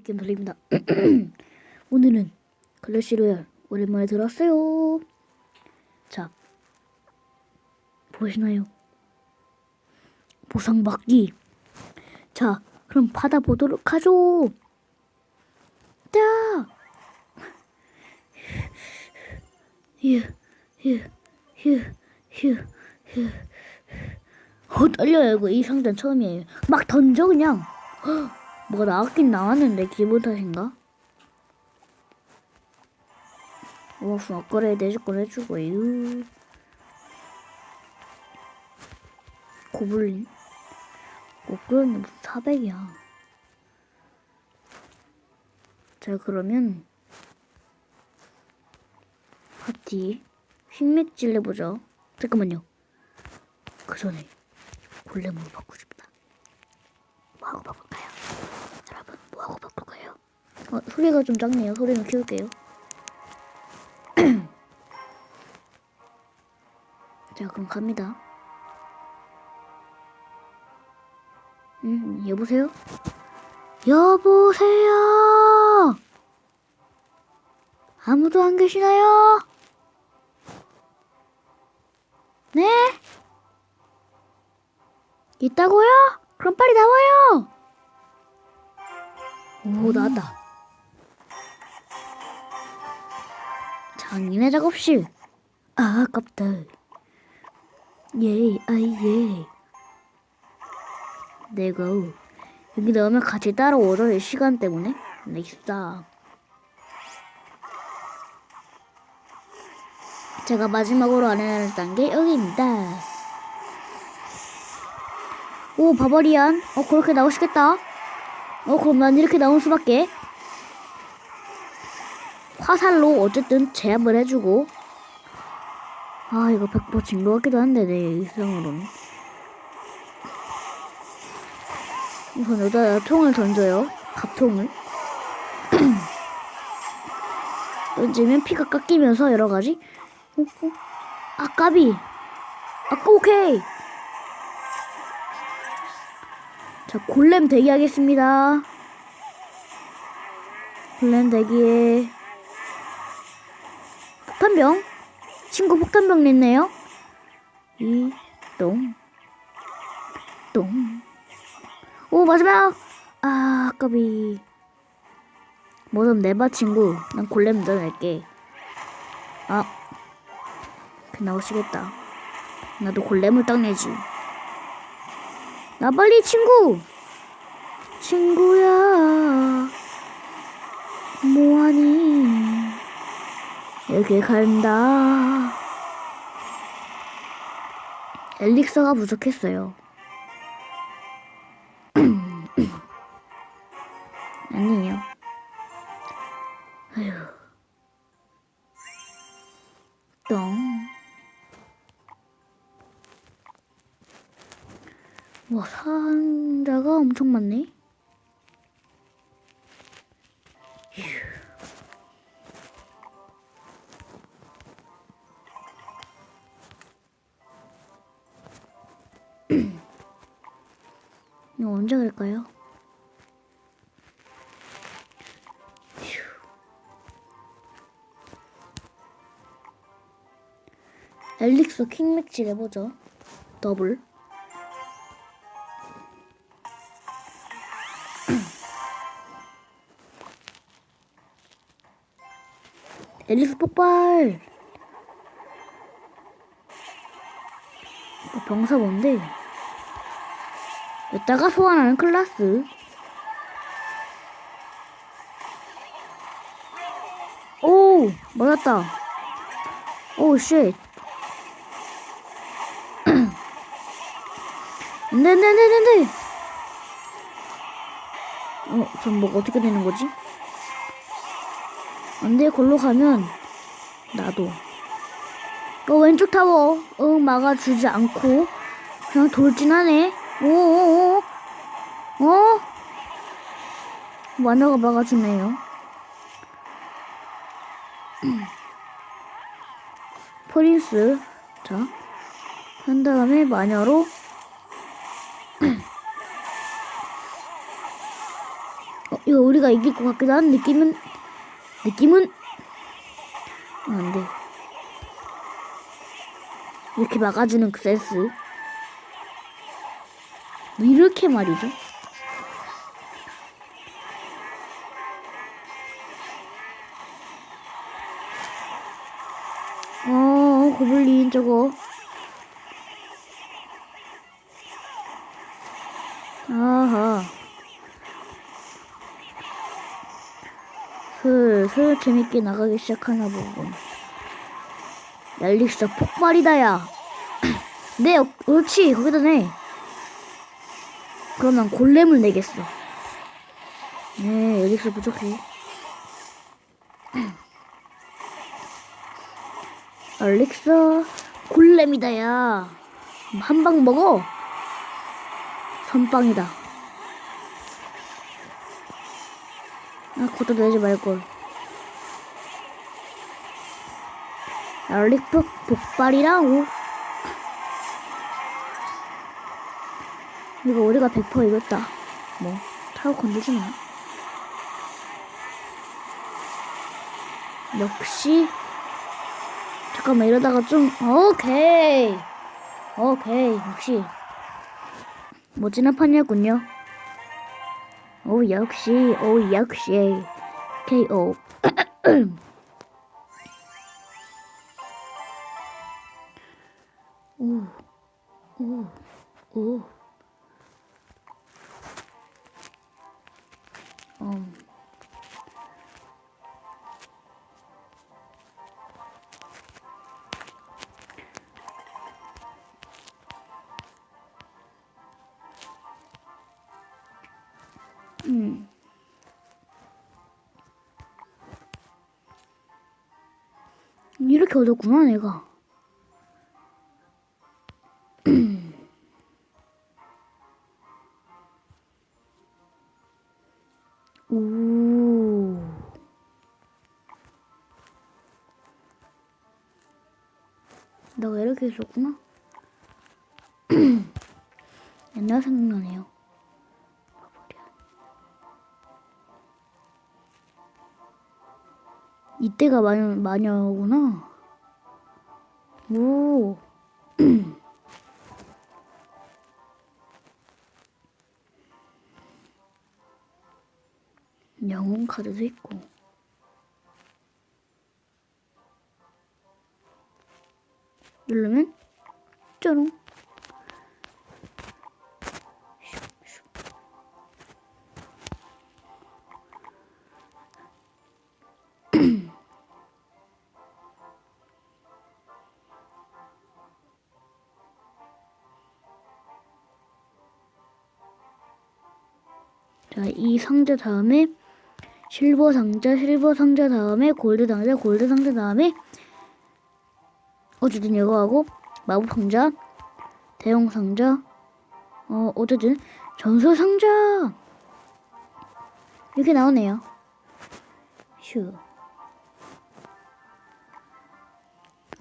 게임 돌립니다. 오늘은 클래시 로얄 오랜만에 들었어요. 자, 보시나요? 보상 받기. 자, 그럼 받아보도록 하죠. 자, 휴, 휴, 휴, 휴, 휴. 어, 떨려요. 이거 이 상자 처음이에요. 막 던져, 그냥. 뭐가 나왔긴 나왔는데 기분 탓인가? 우와 업그레이드 해줄 걸 해주고 유 고블린. 고블린이 무슨 400이야. 자 그러면 파티 휙맥질 해보죠. 잠깐만요. 그 전에 골렘으로 바꾸고 싶다. 바꿀까요? 여러분 뭐하고 바꿀까요? 어, 소리가 좀 작네요. 소리는 키울게요. 자 그럼 갑니다. 음 여보세요? 여보세요? 아무도 안 계시나요? 네? 있다고요? 그럼 빨리 나와요! 오, 나왔다. 장인의 작업실. 아, 아깝다. 예, 아이, 예. 내가 여기 넣으면 같이 따라오죠, 이 시간 때문에. 넥스다. 제가 마지막으로 안내할 단계 여기입니다. 오, 바바리안. 어, 그렇게 나오시겠다. 어, 그럼 난 이렇게 나올 수밖에. 화살로 어쨌든 제압을 해주고. 아, 이거 100% 진거 같기도 한데, 내 일상으로는. 우선 여기다 통을 던져요. 밥통을. 던지면 피가 깎이면서 여러가지. 어, 어. 아, 까비. 아, 오케이. 자, 골렘 대기하겠습니다. 골렘 대기에 폭탄병 친구 폭탄병 냈네요. 이 똥 똥. 오 마지막 아 까비. 뭐좀 내봐 친구. 난 골렘 넣어낼게. 아, 그 나오시겠다. 나도 골렘을 딱 내지. 나 빨리 친구 친구야 뭐하니 여기 간다. 엘릭서가 부족했어요. 아니에요. 아휴. 똥. 와, 상자가 엄청 많네. 언제 갈까요? 휴. 엘릭서 킹맥질 해보죠. 더블. 앨리스 폭발! 어, 병사 뭔데? 여기다가 소환하는 클라스. 오! 맞았다. 오, 쉣. 안 돼, 안 돼, 안 돼, 안 돼! 어, 전뭐 어떻게 되는 거지? 안돼 걸로 가면 나도 어 왼쪽 타워 응 막아주지 않고 그냥 돌진하네 오오오 어? 마녀가 막아주네요 프린스 자 한 다음에 마녀로 어, 이거 우리 우리가 이길 것 같기도 한 느낌은 느낌은 아, 안 돼. 이렇게 막아주는 그 센스. 이렇게 말이죠. 어, 고블린 저거. 아하. 슬슬 재밌게 나가기 시작하나 보군. 얄릭사 폭발이다, 야. 네, 어, 그렇지. 거기다 내. 그러면 골렘을 내겠어. 네, 얄릭사 부족해. 알릭사 골렘이다, 야. 한 방 먹어. 선빵이다. 아, 그것도 내지 말걸. 알릭폭 폭발이라고. 이거 우리가 100% 이겼다. 뭐, 타고 건들지 마. 역시. 잠깐만, 이러다가 좀, 오케이. 오케이, 역시. 멋진 한판이었군요. 오, 역시, 오, 역시. KO. 오, 오, 오. 음. 이렇게 얻었구나, 내가. 오. 내가 이렇게 했었구나. 옛날 생각나네요. 이때가 마녀, 마녀구나. 오. 영웅 카드도 있고. 누르면 짜롱. 자, 이 상자 다음에 실버 상자, 실버 상자 다음에 골드 상자, 골드 상자 다음에 어쨌든 이거 하고 마법 상자, 대형 상자, 어 어쨌든 전설 상자 이렇게 나오네요. 휴.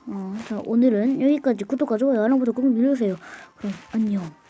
어, 자 오늘은 여기까지 구독과 좋아요 알람 버튼 꾹 눌러주세요. 그럼 안녕.